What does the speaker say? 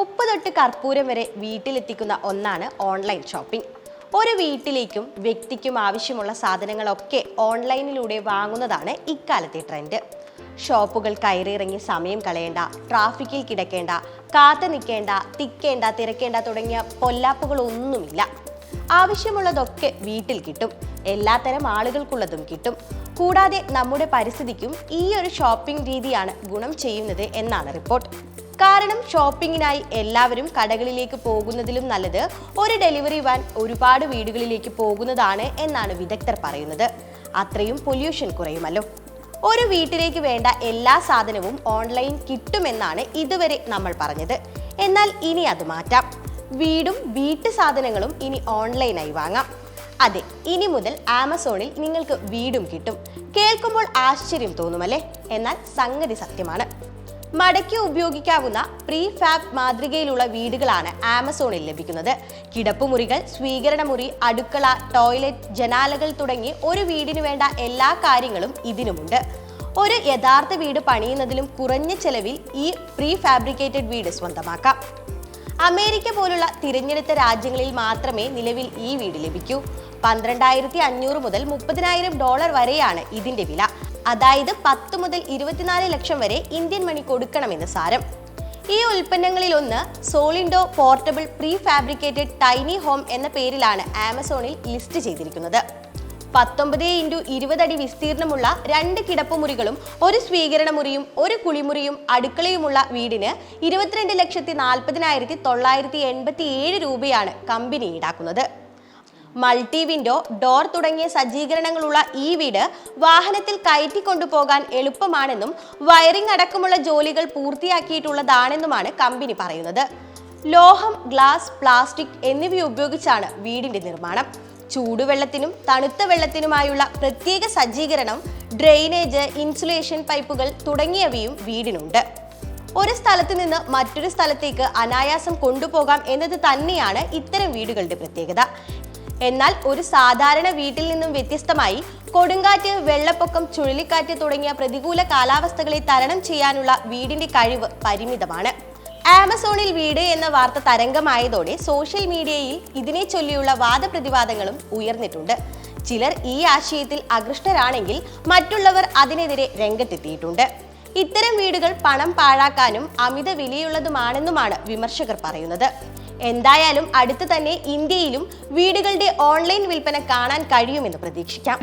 ഉപ്പ് തൊട്ട് കർപ്പൂരം വരെ വീട്ടിലെത്തിക്കുന്ന ഒന്നാണ് ഓൺലൈൻ ഷോപ്പിംഗ്. ഒരു വീട്ടിലേക്കും വ്യക്തിക്കും ആവശ്യമുള്ള സാധനങ്ങളൊക്കെ ഓൺലൈനിലൂടെ വാങ്ങുന്നതാണ് ഇക്കാലത്തെ ട്രെൻഡ്. ഷോപ്പുകൾ കയറിയിറങ്ങി സമയം കളയേണ്ട ട്രാഫിക്കിൽ കിടക്കേണ്ട കാത്തു നിൽക്കേണ്ട തിക്കേണ്ട തിരക്കേണ്ട തുടങ്ങിയ പൊല്ലാപ്പുകളൊന്നുമില്ല. ആവശ്യമുള്ളതൊക്കെ വീട്ടിൽ കിട്ടും എല്ലാത്തരം ആളുകൾക്കുള്ളതും കിട്ടും. കൂടാതെ നമ്മുടെ പരിസ്ഥിതിക്കും ഈ ഒരു ഷോപ്പിംഗ് രീതിയാണ് ഗുണം ചെയ്യുന്നത് എന്നാണ് റിപ്പോർട്ട്. കാരണം ഷോപ്പിങ്ങിനായി എല്ലാവരും കടകളിലേക്ക് പോകുന്നതിലും നല്ലത് ഒരു ഡെലിവറി വാൻ ഒരുപാട് വീടുകളിലേക്ക് പോകുന്നതാണ് എന്നാണ് വിദഗ്ധർ പറയുന്നത്. അത്രയും പൊല്യൂഷൻ കുറയുമല്ലോ. ഒരു വീട്ടിലേക്ക് വേണ്ട എല്ലാ സാധനവും ഓൺലൈൻ കിട്ടുമെന്നാണ് ഇതുവരെ നമ്മൾ പറഞ്ഞത്. എന്നാൽ ഇനി അത് മാറ്റാം. വീടും വീട്ടു സാധനങ്ങളും ഇനി ഓൺലൈനായി വാങ്ങാം. അതെ ഇനി മുതൽ ആമസോണിൽ നിങ്ങൾക്ക് വീടും കിട്ടും. കേൾക്കുമ്പോൾ ആശ്ചര്യം തോന്നുമല്ലേ? എന്നാൽ സംഗതി സത്യമാണ്. മടക്കി ഉപയോഗിക്കാവുന്ന പ്രീ ഫാബ് മാതൃകയിലുള്ള വീടുകളാണ് ആമസോണിൽ ലഭിക്കുന്നത്. കിടപ്പുമുറികൾ സ്വീകരണമുറി അടുക്കള ടോയ്ലറ്റ് ജനാലകൾ തുടങ്ങി ഒരു വീടിന് വേണ്ട എല്ലാ കാര്യങ്ങളും ഇതിനുമുണ്ട്. ഒരു യഥാർത്ഥ വീട് പണിയുന്നതിലും കുറഞ്ഞ ചെലവിൽ ഈ പ്രീ ഫാബ്രിക്കേറ്റഡ് വീട് സ്വന്തമാക്കാം. അമേരിക്ക പോലുള്ള തിരഞ്ഞെടുത്ത രാജ്യങ്ങളിൽ മാത്രമേ നിലവിൽ ഈ വീട് ലഭിക്കൂ. പന്ത്രണ്ടായിരത്തി അഞ്ഞൂറ് മുതൽ മുപ്പതിനായിരം ഡോളർ വരെയാണ് ഇതിന്റെ വില. അതായത് പത്ത് മുതൽ ഇരുപത്തിനാല് ലക്ഷം വരെ ഇന്ത്യൻ മണി കൊടുക്കണമെന്ന് സാരം. ഈ ഉൽപ്പന്നങ്ങളിൽ ഒന്ന് Solindo portable prefabricated tiny home എന്ന പേരിലാണ് ആമസോണിൽ ലിസ്റ്റ് ചെയ്തിരിക്കുന്നത്. പത്തൊമ്പത് ഇന്റു ഇരുപതടി വിസ്തീർണമുള്ള രണ്ട് കിടപ്പുമുറികളും ഒരു സ്വീകരണ മുറിയും ഒരു കുളിമുറിയും അടുക്കളയുമുള്ള വീടിന് ഇരുപത്തിരണ്ട് ലക്ഷത്തി നാൽപ്പതിനായിരത്തി തൊള്ളായിരത്തി എൺപത്തി ഏഴ് രൂപയാണ് കമ്പനി ഈടാക്കുന്നത്. മൾട്ടി വിൻഡോ ഡോർ തുടങ്ങിയ സജ്ജീകരണങ്ങളുള്ള ഈ വീട് വാഹനത്തിൽ കയറ്റിക്കൊണ്ടുപോകാൻ എളുപ്പമാണെന്നും വയറിംഗ് അടക്കമുള്ള ജോലികൾ പൂർത്തിയാക്കിയിട്ടുള്ളതാണെന്നുമാണ് കമ്പനി പറയുന്നത്. ലോഹം ഗ്ലാസ് പ്ലാസ്റ്റിക് എന്നിവ ഉപയോഗിച്ചാണ് വീടിന്റെ നിർമ്മാണം. ചൂടുവെള്ളത്തിനും തണുത്ത വെള്ളത്തിനുമായുള്ള പ്രത്യേക സജ്ജീകരണം ഡ്രെയിനേജ് ഇൻസുലേഷൻ പൈപ്പുകൾ തുടങ്ങിയവയും വീടിനുണ്ട്. ഒരു സ്ഥലത്ത് നിന്ന് മറ്റൊരു സ്ഥലത്തേക്ക് അനായാസം കൊണ്ടുപോകാം എന്നത് തന്നെയാണ് ഇത്തരം വീടുകളുടെ പ്രത്യേകത. എന്നാൽ ഒരു സാധാരണ വീട്ടിൽ നിന്നും വ്യത്യസ്തമായി കൊടുങ്കാറ്റ് വെള്ളപ്പൊക്കം ചുഴലിക്കാറ്റ് തുടങ്ങിയ പ്രതികൂല കാലാവസ്ഥകളെ തരണം ചെയ്യാനുള്ള വീടിന്റെ കഴിവ് പരിമിതമാണ്. ആമസോണിൽ വീട് എന്ന വാർത്ത തരംഗമായതോടെ സോഷ്യൽ മീഡിയയിൽ ഇതിനെ ചൊല്ലിയുള്ള വാദപ്രതിവാദങ്ങളും ഉയർന്നിട്ടുണ്ട്. ചിലർ ഈ ആശയത്തിൽ അകൃഷ്ടരാണെങ്കിൽ മറ്റുള്ളവർ അതിനെതിരെ രംഗത്തെത്തിയിട്ടുണ്ട്. ഇത്തരം വീടുകൾ പണം പാഴാക്കാനും അമിത വിലയുള്ളതുമാണെന്നുമാണ് വിമർശകർ പറയുന്നത്. എന്തായാലും അടുത്ത് തന്നെ ഇന്ത്യയിലും വീടുകളുടെ ഓൺലൈൻ വിൽപ്പന കാണാൻ കഴിയുമെന്ന് പ്രതീക്ഷിക്കാം.